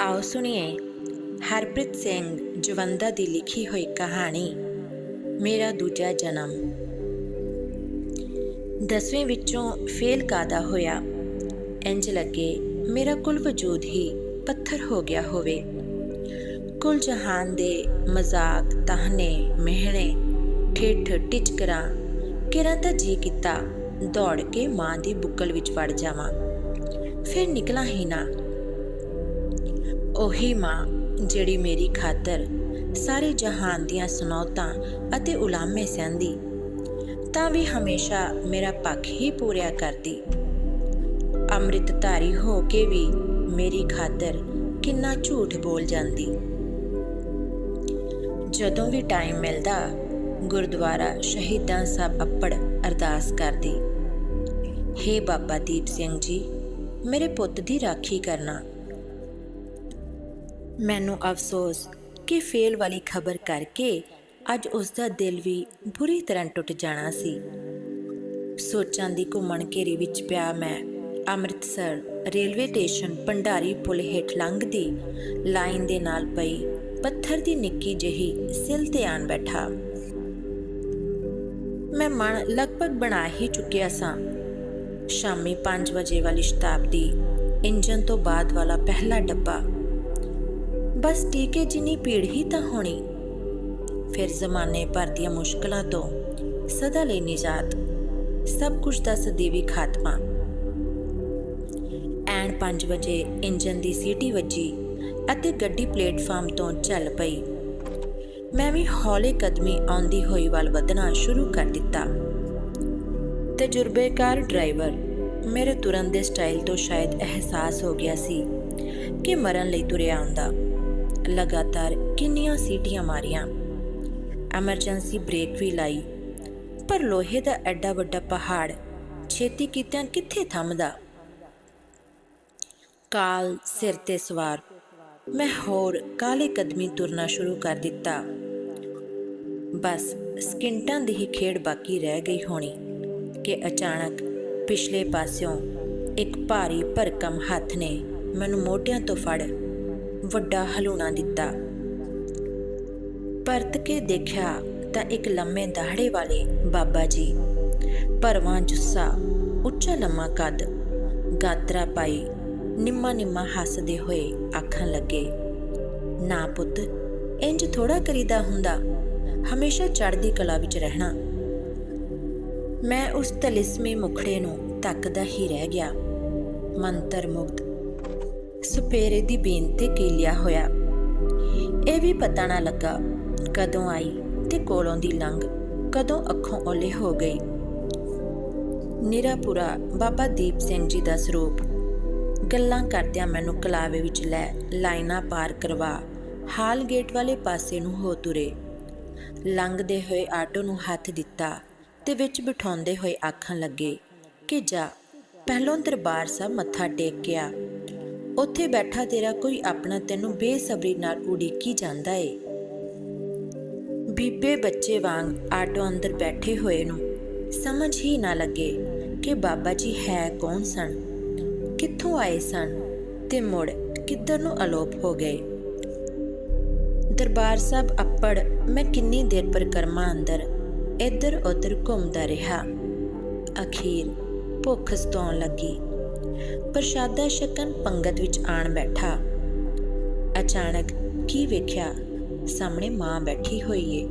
ਆਓ ਸੁਣੀਏ। ਹਰਪ੍ਰੀਤ ਸਿੰਘ ਜਵੰਦਾ ਦੀ ਲਿਖੀ ਹੋਈ ਕਹਾਣੀ, ਮੇਰਾ ਦੂਜਾ ਜਨਮ। ਦਸਵੇਂ ਵਿੱਚੋਂ ਫੇਲ ਕਾਦਾ ਹੋਇਆ? ਇੰਜ ਲੱਗੇ, ਮੇਰਾ ਕੁੱਲ ਵਜੂਦ ਹੀ ਪੱਥਰ ਹੋ ਗਿਆ ਹੋਵੇ। ਕੁਲ ਜਹਾਨ ਦੇ ਮਜ਼ਾਕ, ਤਾਹਨੇ, ਮਿਹਣੇ, ਠੇਠ, ਟਿਚਕਰਾਂ, ਕਿਰਾਂ ਤਾਂ ਜੀ ਕੀਤਾ, ਦੌੜ ਕੇ ਮਾਂ ਦੀ ਬੁੱਕਲ ਵਿੱਚ ਵੜ ਜਾਵਾਂ। ਫਿਰ ਨਿਕਲਾਂ ਹੀ ਨਾ। ਉਹੀ ਮਾਂ ਜਿਹੜੀ ਮੇਰੀ ਖਾਤਰ ਸਾਰੇ ਜਹਾਨ ਦੀਆਂ ਸੁਨੌਤਾਂ ਅਤੇ ਉਲਾਮੇ ਸਹਿੰਦੀ, ਤਾਂ ਵੀ ਹਮੇਸ਼ਾ ਮੇਰਾ ਪੱਖ ਹੀ ਪੂਰਿਆ ਕਰਦੀ। ਅੰਮ੍ਰਿਤਧਾਰੀ ਹੋ ਕੇ ਵੀ ਮੇਰੀ ਖਾਤਰ ਕਿੰਨਾ ਝੂਠ ਬੋਲ ਜਾਂਦੀ। ਜਦੋਂ ਵੀ ਟਾਈਮ ਮਿਲਦਾ, ਗੁਰਦੁਆਰਾ ਸ਼ਹੀਦਾਂ ਸਾਹਿਬ ਅੱਪੜ ਅਰਦਾਸ ਕਰਦੀ। ਹੇ ਬਾਬਾ ਦੀਪ ਸਿੰਘ ਜੀ, ਮੇਰੇ ਪੁੱਤ ਦੀ ਰਾਖੀ ਕਰਨਾ। ਮੈਨੂੰ ਅਫਸੋਸ ਕਿ ਫੇਲ ਵਾਲੀ ਖਬਰ ਕਰਕੇ ਅੱਜ ਉਸ ਦਾ ਦਿਲ ਵੀ ਬੁਰੀ ਤਰ੍ਹਾਂ ਟੁੱਟ ਜਾਣਾ ਸੀ। ਸੋਚਾਂ ਦੀ ਘੁੰਮਣ ਘੇਰੀ ਵਿੱਚ ਪਿਆ ਮੈਂ ਅੰਮ੍ਰਿਤਸਰ ਰੇਲਵੇ ਸਟੇਸ਼ਨ ਭੰਡਾਰੀ ਪੁਲ ਹੇਠ ਲੰਘਦੀ ਲਾਈਨ ਦੇ ਨਾਲ ਪਈ ਪੱਥਰ ਦੀ ਨਿੱਕੀ ਜਿਹੀ ਸਿਲ ਤੇ ਆਣ ਬੈਠਾ। ਮੈਂ ਮਨ ਲਗਭਗ ਬਣਾ ਹੀ ਚੁੱਕਿਆ ਸਾਂ। ਸ਼ਾਮੀ 5 ਵਜੇ ਵਾਲੀ ਸ਼ਤਾਬਦੀ ਇੰਜਨ ਤੋਂ ਬਾਅਦ ਵਾਲਾ ਪਹਿਲਾ ਡੱਬਾ ਬਸ ਟੀਕੇ ਜਿੰਨੀ ਭੀੜ ਹੀ ਤਾਂ ਹੋਣੀ। ਫਿਰ ਜ਼ਮਾਨੇ ਭਰ ਦੀਆਂ ਮੁਸ਼ਕਲਾਂ ਤੋਂ ਸਦਾ ਲਈ ਨਿਜਾਤ। ਸਭ ਕੁਝ ਦਾ ਸਦੀਵੀ ਖਾਤਮਾ। ਐਨ 5 ਵਜੇ ਇੰਜਨ ਦੀ ਸੀਟੀ ਵੱਜੀ ਅਤੇ ਗੱਡੀ ਪਲੇਟਫਾਰਮ ਤੋਂ ਚੱਲ ਪਈ। ਮੈਂ ਵੀ ਹੌਲੇ ਕਦਮੀ ਆਉਂਦੀ ਹੋਈ ਵੱਲ ਵਧਣਾ ਸ਼ੁਰੂ ਕਰ ਦਿੱਤਾ। ਤਜਰਬੇਕਾਰ ਡਰਾਈਵਰ, ਮੇਰੇ ਤੁਰਨ ਦੇ ਸਟਾਈਲ ਤੋਂ ਸ਼ਾਇਦ ਅਹਿਸਾਸ ਹੋ ਗਿਆ ਸੀ ਕਿ ਮਰਨ ਲਈ ਤੁਰਿਆ ਆਉਂਦਾ। ਲਗਾਤਾਰ ਕਿੰਨੀਆਂ ਸੀਟੀਆਂ ਮਾਰੀਆਂ। ਐਮਰਜੈਂਸੀ ਬ੍ਰੇਕ ਵੀ ਲਾਈ, ਪਰ ਲੋਹੇ ਦਾ ਐਡਾ ਵੱਡਾ ਪਹਾੜ ਛੇਤੀ ਕੀਤਿਆਂ ਕਿੱਥੇ ਥੰਮਦਾ? ਕਾਲ ਸਿਰ ਤੇ ਸਵਾਰ, ਮੈਂ ਹੋਰ ਕਾਲੇ ਕਦਮੀ ਤੁਰਨਾ ਸ਼ੁਰੂ ਕਰ ਦਿੱਤਾ। ਬਸ ਸਕਿੰਟਾਂ ਦੀ ਹੀ ਖੇਡ ਬਾਕੀ ਰਹਿ ਗਈ ਹੋਣੀ ਕਿ ਅਚਾਨਕ ਪਿਛਲੇ ਪਾਸਿਓਂ ਇੱਕ ਭਾਰੀ ਭਰਕਮ ਹੱਥ ਨੇ ਮੈਨੂੰ ਮੋਢਿਆਂ ਤੋਂ ਫੜ ਵੱਡਾ ਹਲੂਣਾ ਦਿੱਤਾ। ਪਰਤ ਕੇ ਦੇਖਿਆ ਤਾਂ ਇੱਕ ਲੰਮੇ ਦਾਹੜੇ ਵਾਲੇ ਬਾਬਾ ਜੀ। ਭਰਵਾਂ ਜੁੱਸਾ, ਉੱਚਾ ਲੰਮਾ ਕੱਦ, ਗਾਤਰਾ ਪਾਈ, ਨਿੰਮਾ ਨਿੰਮਾ ਹੱਸਦੇ ਹੋਏ ਆਖਣ ਲੱਗੇ, ਨਾ ਪੁੱਤ ਇੰਜ ਥੋੜਾ ਕਰੀਦਾ ਹੁੰਦਾ। ਹਮੇਸ਼ਾ ਚੜ੍ਹਦੀ ਕਲਾ ਵਿੱਚ ਰਹਿਣਾ। ਮੈਂ ਉਸ ਤਲਿਸਮੇ ਮੁਖੜੇ ਨੂੰ ਤੱਕਦਾ ਹੀ ਰਹਿ ਗਿਆ। ਮੰਤਰ ਮੁਗਧ ਸੁਪੇਰੇ ਦੀ ਬੇਨਤੀ ਕੀਲਿਆ ਹੋਇਆ? ਇਹ ਵੀ ਪਤਾ ਨਾ ਲੱਗਾ ਕਦੋਂ ਆਈ ਤੇ ਕੋਲੋਂ ਦੀ ਲੰਘ, ਕਦੋਂ ਅੱਖੋਂ ਓਲੇ ਹੋ ਗਈ। ਨਿਰਾਪੁਰਾ ਬਾਬਾ ਦੀਪ ਸਿੰਘ ਜੀ ਦਾ ਸਰੂਪ, ਗੱਲਾਂ ਕਰਦਿਆਂ ਮੈਨੂੰ ਕਲਾਵੇ ਵਿੱਚ ਲੈ ਲਾਈਨਾਂ ਪਾਰ ਕਰਵਾ, ਹਾਲ ਗੇਟ ਵਾਲੇ ਪਾਸੇ ਨੂੰ ਹੋ ਤੁਰੇ। ਲੰਘਦੇ ਹੋਏ ਆਟੋ ਨੂੰ ਹੱਥ ਦਿੱਤਾ ਤੇ ਵਿੱਚ ਬਿਠਾਉਂਦੇ ਹੋਏ ਆਖਣ ਲੱਗੇ ਕਿ ਜਾ, ਪਹਿਲੋਂ ਦਰਬਾਰ ਸਾਹਿਬ ਮੱਥਾ ਟੇਕ ਗਿਆ ਉੱਥੇ ਬੈਠਾ ਤੇਰਾ ਕੋਈ ਆਪਣਾ ਤੈਨੂੰ ਬੇਸਬਰੀ ਨਾਲ ਉਡੀਕੀ ਜਾਂਦਾ ਏ। ਬੀਬੇ ਬੱਚੇ ਵਾਂਗ ਆਟੋ ਅੰਦਰ ਬੈਠੇ ਹੋਏ ਨੂੰ ਸਮਝ ਹੀ ਨਾ ਲੱਗੇ ਕਿ ਬਾਬਾ ਜੀ ਹੈ ਕੌਣ ਸਨ, ਕਿੱਥੋਂ ਆਏ ਸਨ ਤੇ ਮੁੜ ਕਿੱਧਰ ਨੂੰ ਅਲੋਪ ਹੋ ਗਏ। ਦਰਬਾਰ ਸਾਹਿਬ ਅੱਪੜ ਮੈਂ ਕਿੰਨੀ ਦੇਰ ਪਰਕਰਮਾ ਅੰਦਰ ਇੱਧਰ ਉੱਧਰ ਘੁੰਮਦਾ ਰਿਹਾ। ਅਖੀਰ ਭੁੱਖ ਸਤਾਉਣ ਲੱਗੀ। ਪ੍ਰਸ਼ਾਦਾ ਛਕਣ ਪੰਗਤ ਵਿੱਚ ਆਣ ਬੈਠਾ। ਅਚਾਨਕ ਕੀ ਵੇਖਿਆ? ਸਾਹਮਣੇ ਮਾਂ ਬੈਠੀ ਹੋਈ ਏ।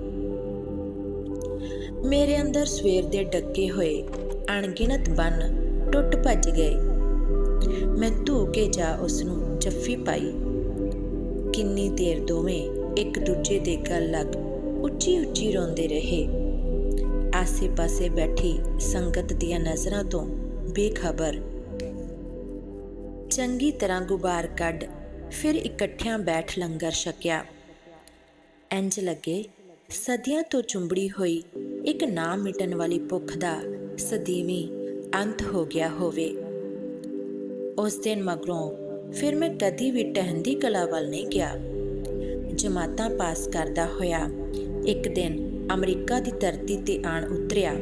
ਮੇਰੇ ਅੰਦਰ ਸਵੇਰ ਦੇ ਡੱਕੇ ਹੋਏ, ਅਣਗਿਣਤ ਬੰਨ ਟੁੱਟ ਭੱਜ ਗਏ। ਮੈਂ ਧੂ ਕੇ ਜਾ ਉਸ ਨੂੰ ਜੱਫੀ ਪਾਈ। ਕਿੰਨੀ ਦੇਰ ਦੋਵੇਂ ਇੱਕ ਦੂਜੇ ਦੇ ਗੱਲ ਲੱਗ ਉੱਚੀ ਉੱਚੀ ਰੋਂਦੇ ਰਹੇ। ਆਸੇ-ਪਾਸੇ ਬੈਠੀ ਸੰਗਤ ਦੀਆਂ ਨਜ਼ਰਾਂ ਤੋਂ ਬੇਖਬਰ ਚੰਗੀ ਤਰ੍ਹਾਂ ਗੁਬਾਰ ਕੱਢ, ਫਿਰ ਇਕੱਠਿਆਂ ਬੈਠ ਲੰਗਰ ਛਕਿਆ। ਇੰਜ ਲੱਗੇ, ਸਦੀਆਂ ਤੋਂ ਚੁੰਬੜੀ ਹੋਈ ਇੱਕ ਨਾ ਮਿਟਣ ਵਾਲੀ ਭੁੱਖ ਦਾ ਸਦੀਵੀ ਅੰਤ ਹੋ ਗਿਆ ਹੋਵੇ। ਉਸ ਦਿਨ ਮਗਰੋਂ ਫਿਰ ਮੈਂ ਕਦੀ ਵੀ ਟਹਿੰਦੀ ਕਲਾ ਵੱਲ ਨਹੀਂ ਗਿਆ। ਜਮਾਤਾਂ ਪਾਸ ਕਰਦਾ ਹੋਇਆ ਇੱਕ ਦਿਨ ਅਮਰੀਕਾ ਦੀ ਧਰਤੀ ਤੇ ਆਣ ਉਤਰਿਆ।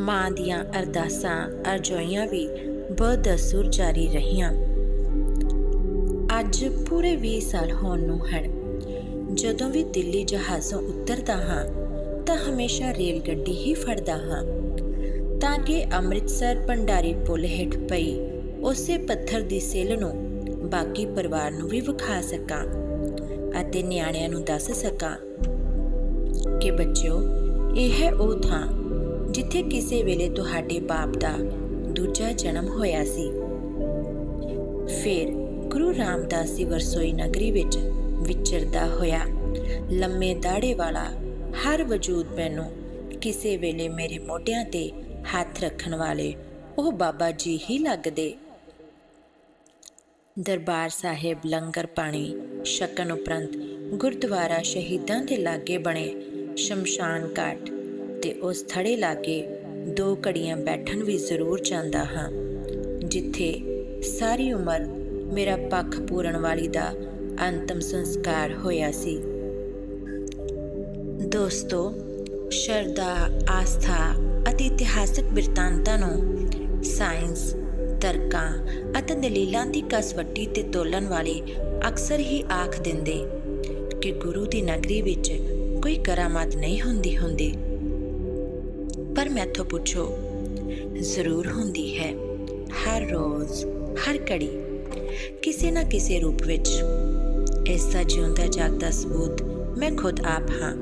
ਮਾਂ ਦੀਆਂ ਅਰਦਾਸਾਂ, ਅਰਜ਼ੋਈਆਂ ਵੀ ਬਦਸੁਰ ਜਾਰੀ ਰਹੀਆਂ। ਅੱਜ ਪੂਰੇ 20 ਸਾਲ ਹੋਣ ਨੂੰ ਹਨ। ਜਦੋਂ ਵੀ ਦਿੱਲੀ ਜਹਾਜ਼ੋਂ ਉਤਰਦਾ ਹਾਂ, ਤਾਂ ਹਮੇਸ਼ਾ ਰੇਲ ਗੱਡੀ ਹੀ ਫੜਦਾ ਹਾਂ, ਤਾਂ ਕਿ ਅੰਮ੍ਰਿਤਸਰ ਭੰਡਾਰੀ ਪੁਲ ਹੇਠ ਪਈ ਉਸੇ ਪੱਥਰ ਦੀ ਸਿੱਲ ਨੂੰ ਬਾਕੀ ਪਰਿਵਾਰ ਨੂੰ ਵੀ ਵਿਖਾ ਸਕਾਂ ਅਤੇ ਨਿਆਣਿਆਂ ਨੂੰ ਦੱਸ ਸਕਾਂ ਕਿ ਬੱਚਿਓ, ਇਹ ਹੈ ਉਹ ਥਾਂ ਜਿੱਥੇ ਕਿਸੇ ਵੇਲੇ ਤੁਹਾਡੇ ਬਾਪ ਦਾ ਦੂਜਾ ਜਨਮ ਹੋਇਆ ਸੀ। ਫਿਰ ਗੁਰੂ ਰਾਮਦਾਸ ਦੀ ਵਰਸੋਈ ਨਗਰੀ ਵਿੱਚ ਵਿਚਰਦਾ ਹੋਇਆ ਲੰਮੇ ਦਾੜੇ ਵਾਲਾ ਹਰ ਵਜੂਦ ਮੈਨੂੰ ਕਿਸੇ ਵੇਲੇ ਮੇਰੇ ਮੋਢਿਆਂ ਤੇ ਹੱਥ ਰੱਖਣ ਵਾਲੇ ਉਹ ਬਾਬਾ ਜੀ ਹੀ ਲੱਗਦੇ। ਦਰਬਾਰ ਸਾਹਿਬ ਲੰਗਰ ਪਾਣੀ ਛਕਣ ਉਪਰੰਤ ਗੁਰਦੁਆਰਾ ਸ਼ਹੀਦਾਂ ਦੇ ਲਾਗੇ ਬਣੇ ਸ਼ਮਸ਼ਾਨ ਘਾਟ ਤੇ ਉਸ ਥੜੇ ਲਾਗੇ ਦੋ ਘੜੀਆਂ ਬੈਠਣ ਵੀ ਜ਼ਰੂਰ ਜਾਂਦਾ ਹਾਂ, ਜਿੱਥੇ ਸਾਰੀ ਉਮਰ ਮੇਰਾ ਪੱਖ ਪੂਰਨ ਵਾਲੀ ਦਾ ਅੰਤਮ ਸੰਸਕਾਰ ਹੋਇਆ ਸੀ। ਦੋਸਤੋ, ਸ਼ਰਧਾ, ਆਸਥਾ ਅਤੇ ਇਤਿਹਾਸਕ ਬਿਰਤਾਂਤਾਂ ਨੂੰ ਸਾਇੰਸ, ਤਰਕਾਂ ਅਤੇ ਦਲੀਲਾਂ ਦੀ ਕਸਵੱਟੀ ਤੇ ਤੋਲਣ ਵਾਲੇ ਅਕਸਰ ਹੀ ਆਖ ਦਿੰਦੇ ਕਿ ਗੁਰੂ ਦੀ ਨਗਰੀ ਵਿੱਚ ਕੋਈ ਕਰਾਮਾਤ ਨਹੀਂ ਹੁੰਦੀ ਹੁੰਦੀ। ਪਰ ਮੈਥੋਂ ਪੁੱਛੋ, ਜ਼ਰੂਰ ਹੁੰਦੀ ਹੈ, ਹਰ ਰੋਜ਼, ਹਰ ਘੜੀ, ਕਿਸੇ ਨਾ ਕਿਸੇ ਰੂਪ ਵਿੱਚ। ਇਸ ਦਾ ਜਿਉਂਦਾ ਜਾਗਦਾ ਸਬੂਤ ਮੈਂ ਖੁਦ ਆਪ ਹਾਂ।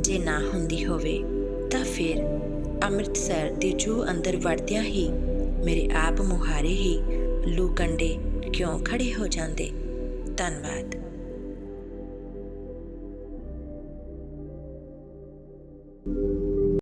ਜੇ ਨਾ ਹੁੰਦੀ ਹੋਵੇ, ਤਾਂ ਫਿਰ ਅੰਮ੍ਰਿਤਸਰ ਦੇ ਜੂ ਅੰਦਰ ਵੜਦਿਆਂ ਹੀ ਮੇਰੇ ਆਪ ਮੁਹਾਰੇ ਹੀ ਲੂ ਕੰਡੇ ਕਿਉਂ ਖੜੇ ਹੋ ਜਾਂਦੇ? ਧੰਨਵਾਦ।